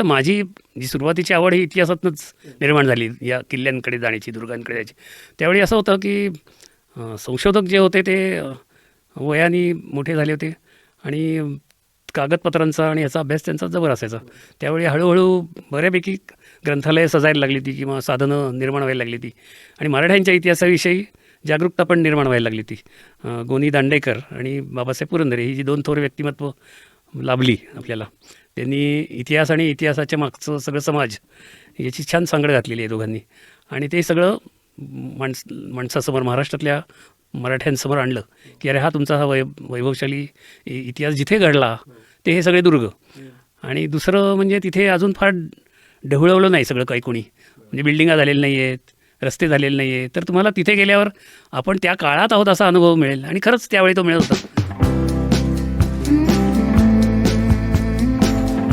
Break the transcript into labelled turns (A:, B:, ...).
A: तर माझी जी सुरुवातीची आवड ही इतिहासातूनच निर्माण झाली या किल्ल्यांकडे जाण्याची दुर्गांकडे जायची. त्यावेळी असं होतं की संशोधक जे होते ते वयाने मोठे झाले होते आणि कागदपत्रांचा आणि याचा अभ्यास त्यांचा जबर असायचा. त्यावेळी हळूहळू बऱ्यापैकी ग्रंथालयं सजायला लागली ती किंवा साधनं निर्माण व्हायला लागली ती आणि मराठ्यांच्या इतिहासाविषयी जागरूकता पण निर्माण व्हायला लागली ती गोनी दांडेकर आणि बाबासाहेब पुरंदरे ही जी दोन थोर व्यक्तिमत्व लाभली आपल्याला. त्यांनी इतिहास आणि इतिहासाच्या मागचं सगळं समाज याची छान सांगड घातलेली आहे दोघांनी. आणि ते सगळं माणस माणसासमोर महाराष्ट्रातल्या मराठ्यांसमोर आणलं की अरे हा तुमचा हा वै वैभवशाली इ- इतिहास जिथे घडला ते हे सगळे दुर्ग. आणि दुसरं म्हणजे तिथे अजून फार ढवळवलं नाही सगळं काही कोणी. म्हणजे बिल्डिंगा झालेल्या नाही आहेत रस्ते झालेले नाही आहेत तर तुम्हाला तिथे गेल्यावर आपण त्या काळात आहोत असा अनुभव मिळेल. आणि खरंच त्यावेळी तो मिळत होता.